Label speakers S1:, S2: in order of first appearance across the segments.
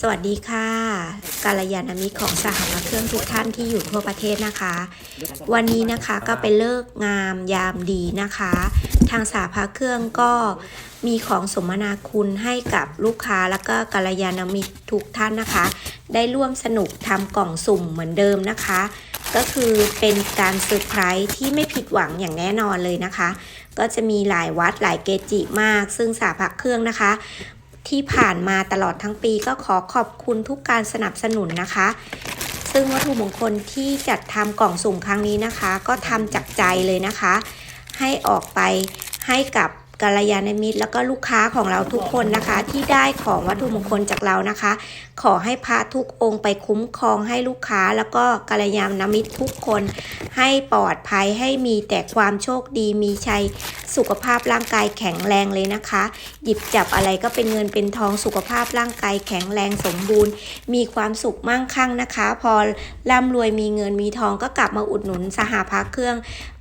S1: สวัสดีค่ะกาลยานามิตรของสหภาพเครื่องทุกท่านที่อยู่ทั่วประเทศนะคะ วันนี้นะคะก็เป็นเลิกงามยามดีนะคะ ทางสหภาพเครื่องก็มีของสมนาคุณให้กับลูกค้าแล้วก็กาลยานามิตรทุกท่านนะคะ ได้ร่วมสนุกทำกล่องสุ่มเหมือนเดิมนะคะ ก็คือเป็นการเซอร์ไพรส์ที่ไม่ผิดหวังอย่างแน่นอนเลยนะคะ ก็จะมีหลายวัดหลายเกจิมาก ซึ่งสาพักเครื่องนะคะ ที่ผ่านมาตลอดทั้งปีก็ขอขอบคุณทุกการสนับสนุนนะคะ ซึ่งวัตถุมงคลที่จัดทำกล่องสุ่มครั้งนี้นะคะ ก็ทำจากใจเลยนะคะ ให้ออกไปให้กับ กัลยาณมิตร แล้วก็ลูกค้าของเราทุกคนนะคะ ที่ได้ของวัตถุมงคลจากเรานะคะ ขอให้พระทุกองค์ไปคุ้มครองให้ลูกค้า แล้วก็กัลยาณมิตรทุกคน ให้ปลอดภัยให้มีแต่ความโชคดีมีชัยสุขภาพร่างกายแข็งแรงเลยนะคะ หยิบจับอะไรก็เป็นเงินเป็นทองสุขภาพร่างกายแข็งแรงสมบูรณ์ มีความสุขมั่งคั่งนะคะ พอร่ำรวยมีเงินมีทองก็กลับมาอุดหนุนสหภาพเครื่อง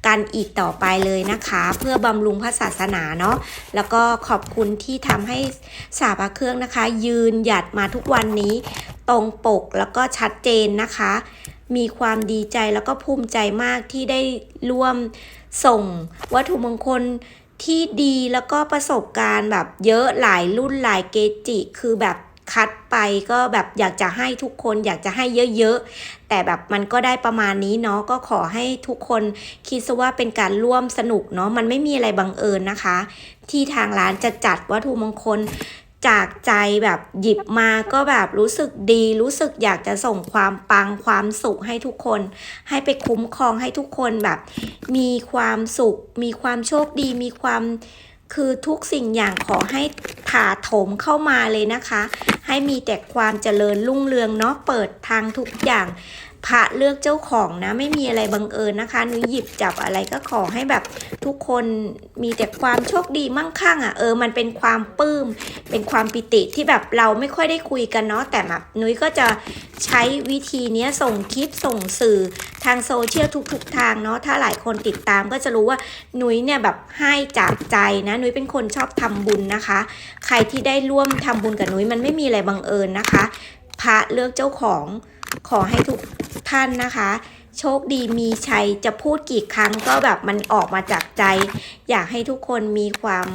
S1: กันอีกต่อไปเลยนะคะ เพื่อบำรุงพระศาสนาเนาะแล้วก็ขอบคุณที่ทำให้สาบาเครื่องนะคะ ยืนหยัดมาทุกวันนี้ ตรงปกแล้วก็ชัดเจนนะคะ มีความดีใจแล้วก็ภูมิใจมากที่ได้ร่วมส่งวัตถุมงคลที่ดีแล้วก็ประสบการณ์แบบเยอะหลายรุ่นหลายเกจิคือแบบ คัดไปก็แบบอยากจะให้ทุกคนอยากจะให้เยอะๆ แต่แบบมันก็ได้ประมาณนี้เนาะก็ขอให้ทุกคนคิดซะว่าเป็นการร่วมสนุกเนาะมันไม่มีอะไรบังเอิญนะคะ ที่ทางร้านจะจัดวัตถุมงคลจากใจแบบหยิบมาก็แบบรู้สึกดีรู้สึกอยากจะส่งความปังความสุขให้ทุกคน ให้ไปคุ้มครองให้ทุกคนแบบ มีความสุข มีความโชคดี มีความคือทุกสิ่งอย่างขอให้ถาโถมเข้ามาเลยนะคะ ให้มีแต่ความเจริญรุ่งเรืองเนาะเปิดทางทุกอย่าง พระเลือกเจ้าของนะ ไม่มีอะไรบังเอิญนะคะนุ้ยหยิบจับอะไรก็ขอให้แบบทุกคนมีแต่ความโชคดีมั่งคั่งอะเออมันเป็นความปลื้มเป็นความปิติที่แบบเราไม่ค่อยได้คุยกันเนาะแต่แบบนุ้ยก็จะใช้วิธีเนี้ยส่งคลิปส่งสื่อทางโซเชียลทุกๆทางเนาะถ้าหลายคนติดตามก็จะรู้ว่านุ้ยเนี่ยแบบให้จากใจนะนุ้ยเป็นคนชอบทำบุญนะคะ ใครที่ได้ร่วมทำบุญกับนุ้ยมันไม่มีอะไรบังเอิญนะคะพระเลือกเจ้าของขอให้ทุก ท่านนะคะ โชคดีมีชัยจะพูดกี่ครั้งก็แบบมันออกมาจากใจ อยากให้ทุกคนมีความ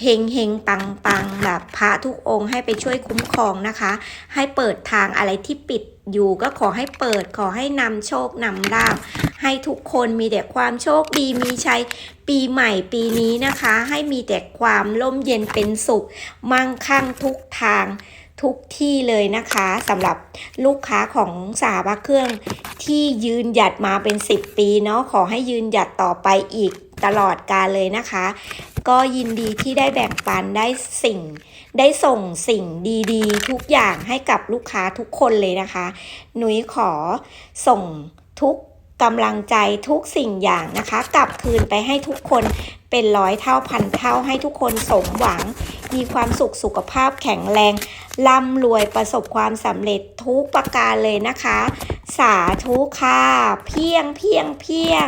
S1: เฮงเฮงปังปังแบบพระทุกองค์ให้ไปช่วยคุ้มครองนะคะ ให้เปิดทางอะไรที่ปิดอยู่ก็ขอให้เปิดขอให้นำโชคนำลาภให้ทุกคนมีแต่ความโชคดีมีชัยปีใหม่ปีนี้นะคะ ให้มีแต่ความร่มเย็นเป็นสุข มั่งคั่งทุกทาง ทุกที่เลยนะคะสำหรับลูกค้าของสาบะเครื่องที่ยืนหยัดมาเป็น 10 ปีเนาะขอให้ยืนหยัดต่อไปอีกตลอดกาลเลยนะคะ ก็ยินดีที่ได้แบ่งปันได้สิ่ง ได้ส่งสิ่งดีๆ ทุกอย่างให้กับลูกค้าทุกคนเลยนะคะ หนุยขอส่งทุกกำลังใจทุกสิ่งอย่างนะคะ กลับคืนไปให้ทุกคนเป็นร้อยเท่าพันเท่าให้ทุกคนสมหวัง มีความสุขสุขภาพแข็งแรงร่ำรวยประสบความสำเร็จทุกประการเลยนะคะ สาธุค่ะ เพียงเพียงเพียง